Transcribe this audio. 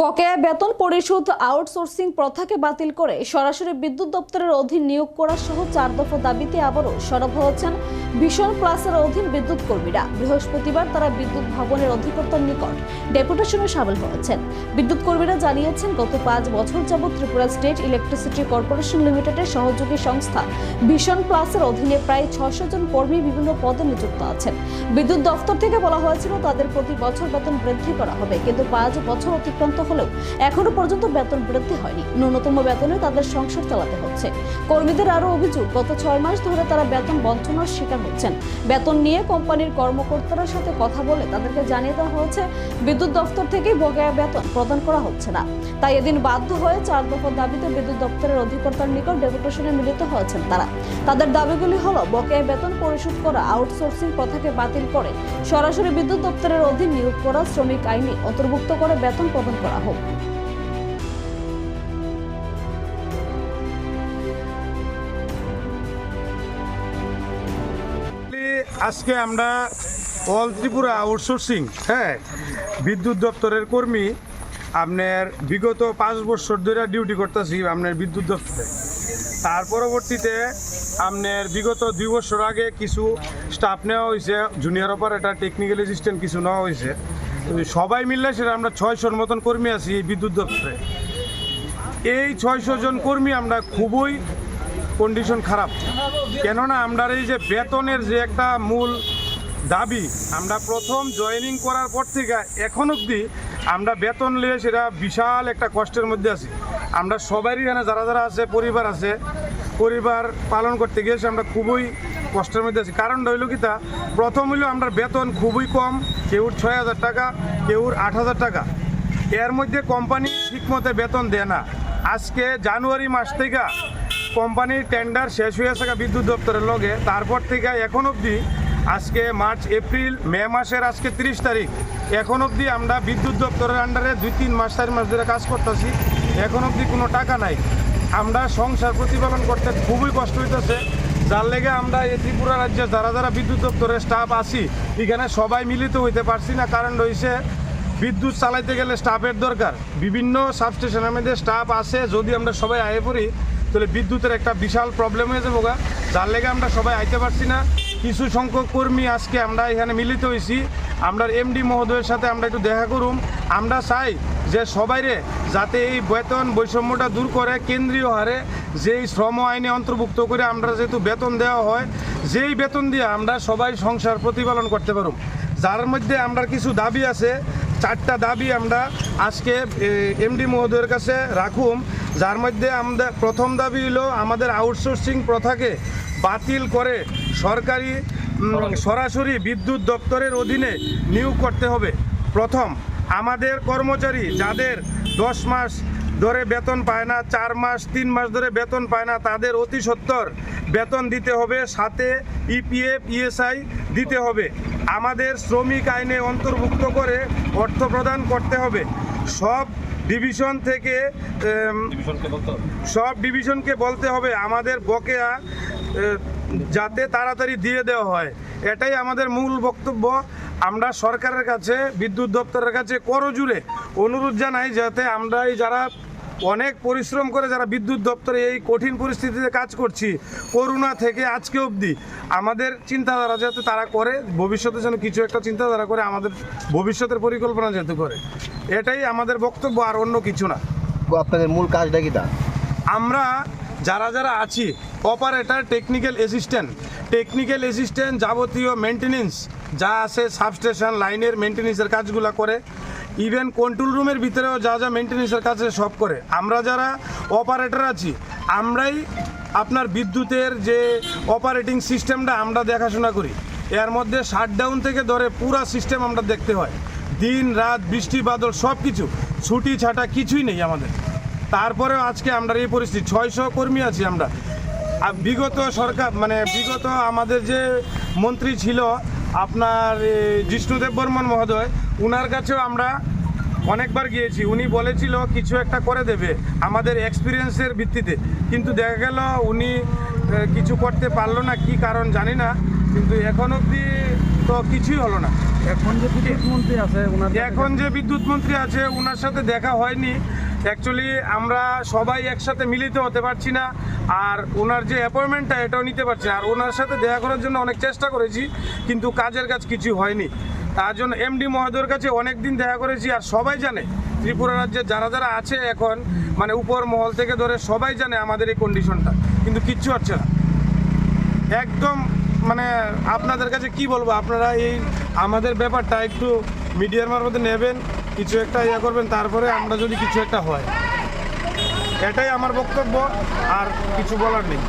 বকেয়া বেতন পরিশোধ আউটসোর্সিং প্রথাকে বাতিল করে সরাসরি বিদ্যুৎ দপ্তরের অধীন নিয়োগ করা সহ চার দফা দাবিতে আবারও সরব হয়েছেন ভীষণ প্লাসের অধীন বিদ্যুৎ কর্মীরা। বৃহস্পতিবার তারা বিদ্যুৎ ভবনের অধিকর্তার নিকট ডেপুটেশনে সামিল হয়েছেন। বিদ্যুৎ কর্মীরা জানিয়েছেন, গত পাঁচ বছর যাবৎ ত্রিপুরা স্টেট ইলেকট্রিসিটি কর্পোরেশন লিমিটেডের সহযোগী সংস্থা ভীষণ প্লাসের অধীনে প্রায় ছশো জন কর্মী বিভিন্ন পদে নিযুক্ত আছেন। বিদ্যুৎ দফতর থেকে বলা হয়েছিল, তাদের প্রতি বছর বেতন বৃদ্ধি করা হবে, কিন্তু পাঁচ বছর অতিক্রান্ত হলেও এখনও পর্যন্ত বেতন বৃদ্ধি হয়নি। ন্যূনতম বেতনে তাদের সংসার চালাতে হচ্ছে। কর্মীদের আরও অভিযোগ, গত ছয় মাস ধরে তারা বেতন বঞ্চনার শিকার হচ্ছেন। বেতন নিয়ে কোম্পানির কর্মকর্তার সাথে কথা বলে তাদেরকে জানিয়ে দেওয়া হয়েছে, বিদ্যুৎ দফতর থেকে বকেয়া বেতন প্রদান করা হচ্ছে না। তাই এদিন বাধ্য হয়ে চার দফার দাবিতে বিদ্যুৎ দপ্তরের অধিকর্তার নিকট ডেপুটেশনে মিলিত হয়েছেন তারা। তাদের দাবিগুলি হলো বকেয়া বেতন পরিশোধ করা, আউটসোর্সিং প্রথাকে বাতিল করে, সরাসরি বিদ্যুৎ দপ্তরের অধীন নিয়োগ করা, শ্রমিক আইনে অন্তর্ভুক্ত করে বেতন প্রদান করা। হোক। আজকে আমরা অল ত্রিপুরা আউটসোর্সিং হ্যাঁ বিদ্যুৎ দপ্তরের কর্মী আপনার বিগত পাঁচ বছর ধরে ডিউটি করতেছি আপনার বিদ্যুৎ দপ্তরে। তার পরবর্তীতে আপনার বিগত দুই বছর আগে কিছু স্টাফ নেওয়া হয়েছে জুনিয়র অপারেটর টেকনিক্যাল অ্যাসিস্ট্যান্ট কিছু নেওয়া হয়েছে। সবাই মিললে সেটা আমরা ছয়শোর মতন কর্মী আছি এই বিদ্যুৎ দপ্তরে। এই ছয়শো জন কর্মী আমরা খুবই কন্ডিশন খারাপ। কেননা আমরা এই যে বেতনের যে একটা মূল দাবি, আমরা প্রথম জয়েনিং করার পর থেকে এখন অবধি আমরা বেতন নিয়ে সেটা বিশাল একটা কষ্টের মধ্যে আছি। আমরা সবারই এখানে যারা যারা আছে, পরিবার আছে, পরিবার পালন করতে গিয়ে আমরা খুবই কষ্টের মধ্যে আছি। কারণ রইল কি তা? প্রথম হইল আমরা বেতন খুবই কম কেউর ছয় হাজার টাকা, কেউর আট হাজার টাকা। এর মধ্যে কোম্পানি ঠিকমতো বেতন দেয় না। আজকে জানুয়ারি মাস থেকে কোম্পানির টেন্ডার শেষ হয়ে গেছে বিদ্যুৎ দপ্তরের লগে। তারপর থেকে এখন অবধি আজকে মার্চ, এপ্রিল, মে মাসের আজকে তিরিশ তারিখ। এখন অবধি আমরা বিদ্যুৎ দপ্তরের আন্ডারে দুই, তিন মাস, চার মাস ধরে কাজ করতেছি। এখন অবধি কোনো টাকা নাই। আমরা সংসার প্রতিপালন করতে খুবই কষ্ট হইতেছে। যার লেগে আমরা এই ত্রিপুরা রাজ্যে যারা যারা বিদ্যুৎ দপ্তরের স্টাফ আসি এখানে সবাই মিলিত হইতে পারছি না। কারণ রয়েছে, বিদ্যুৎ চালাইতে গেলে স্টাফের দরকার। বিভিন্ন সাবস্টেশনের মধ্যে স্টাফ আছে, যদি আমরা সবাই আয়ে পড়ি, তাহলে বিদ্যুতের একটা বিশাল প্রবলেম হয়ে যাব যার লেগে আমরা সবাই আইতে পারছি না। কিছু সংখ্যক কর্মী আজকে আমরা এখানে মিলিত হয়েছি আমরা এমডি মহোদয়ের সাথে আমরা একটু দেখা করুম। আমরা চাই যে সবাইরে যাতে এই বেতন বৈষম্যটা দূর করে কেন্দ্রীয় হারে যেই শ্রম আইনে অন্তর্ভুক্ত করে আমরা যেহেতু বেতন দেওয়া হয়, যেই বেতন দিয়ে আমরা সবাই সংসার প্রতিপালন করতে পারুম। যার মধ্যে আমরা কিছু দাবি আছে, চারটা দাবি আমরা আজকে এমডি মহোদয়ের কাছে রাখুম। যার মধ্যে আমরা, প্রথম দাবি হলো আমাদের আউটসোর্সিং প্রথাকে বাতিল করে সরকারি সরাসরি বিদ্যুৎ দপ্তরের অধীনে নিয়োগ করতে হবে। প্রথম আমাদের কর্মচারী যাদের দশ মাস ধরে বেতন পায় না চার মাস তিন মাস ধরে বেতন পায় না তাদের অতি সত্তর বেতন দিতে হবে সাথে ইপিএফ ইএসআই দিতে হবে। আমাদের শ্রমিক আইনে অন্তর্ভুক্ত করে অর্থ প্রদান করতে হবে। সব ডিভিশন থেকে সব ডিভিশনকে বলতে হবে আমাদের বকেয়া যাতে তাড়াতাড়ি দিয়ে দেওয়া হয়। এটাই আমাদের মূল বক্তব্য। আমরা সরকারের কাছে বিদ্যুৎ দপ্তরের কাছে করজুড়ে অনুরোধ জানাই যাতে আমরা এই যারা অনেক পরিশ্রম করে যারা বিদ্যুৎ দপ্তরে এই কঠিন পরিস্থিতিতে কাজ করছি করোনা থেকে আজকে অবধি আমাদের চিন্তাধারা যাতে তারা করে ভবিষ্যতে যেন কিছু একটা চিন্তাধারা করে আমাদের ভবিষ্যতের পরিকল্পনা যাতে করে। এটাই আমাদের বক্তব্য আর অন্য কিছু না। আপনাদের মূল কাজটা কি তা? আমরা যারা যারা আছি operator technical assistant technical assistant যাবতীয় মেনটেনেন্স যা আছে সাবস্টেশন লাইনের মেনটেনেন্সের কাজগুলো করে। ইভেন কন্ট্রোল রুমের ভিতরেও যা যা মেনটেনেন্সের কাজ সব করে। আমরা যারা অপারেটর আছি, আমরাই আপনার বিদ্যুতের যে অপারেটিং সিস্টেমটা আমরা দেখাশোনা করি। এর মধ্যে শাটডাউন থেকে ধরে পুরা সিস্টেম আমরা দেখতে হয়। দিন, রাত, বৃষ্টি, বাদল সব কিছু ছুটি, ছাটা কিছুই নেই আমাদের। তারপরেও আজকে আমরা এই পরিস্থিতি। ছয়শো কর্মী আছি আমরা। বিগত সরকার মানে বিগত আমাদের যে মন্ত্রী ছিল আপনার জিষ্ণুদেব বর্মন মহোদয় উনার কাছেও আমরা অনেকবার গিয়েছি। উনি বলেছিল কিছু একটা করে দেবে আমাদের এক্সপিরিয়েন্সের ভিত্তিতে। কিন্তু দেখা গেল উনি কিছু করতে পারল না কি কারণ জানি না কিন্তু এখন অবধি তো কিছুই হলো না। এখন যে বিদ্যুৎ মন্ত্রী আছে এখন যে বিদ্যুৎ মন্ত্রী আছে ওনার সাথে দেখা হয়নি। অ্যাকচুয়ালি আমরা সবাই একসাথে মিলিত হতে পারছি না, আর ওনার যে অ্যাপয়েন্টমেন্টটা এটাও নিতে পারছি আর ওনার সাথে দেখা করার জন্য অনেক চেষ্টা করেছি, কিন্তু কাজের কাজ কিছু হয়নি। তার জন্য এমডি মহোদয়ের কাছে অনেক দিন দেখা করেছি, আর সবাই জানে, ত্রিপুরা রাজ্যে যারা যারা আছে এখন মানে উপর মহল থেকে ধরে সবাই জানে আমাদের এই কন্ডিশনটা কিন্তু কিচ্ছু হচ্ছে না। একদম মানে আপনাদের কাছে কি বলব, আপনারা এই আমাদের ব্যাপারটা একটু মিডিয়ার মারফতে নেবেন কিছু একটা ইয়ে করবেন, তারপরে আমরা যদি কিছু একটা হয়। এটাই আমার বক্তব্য, আর কিছু বলার নেই।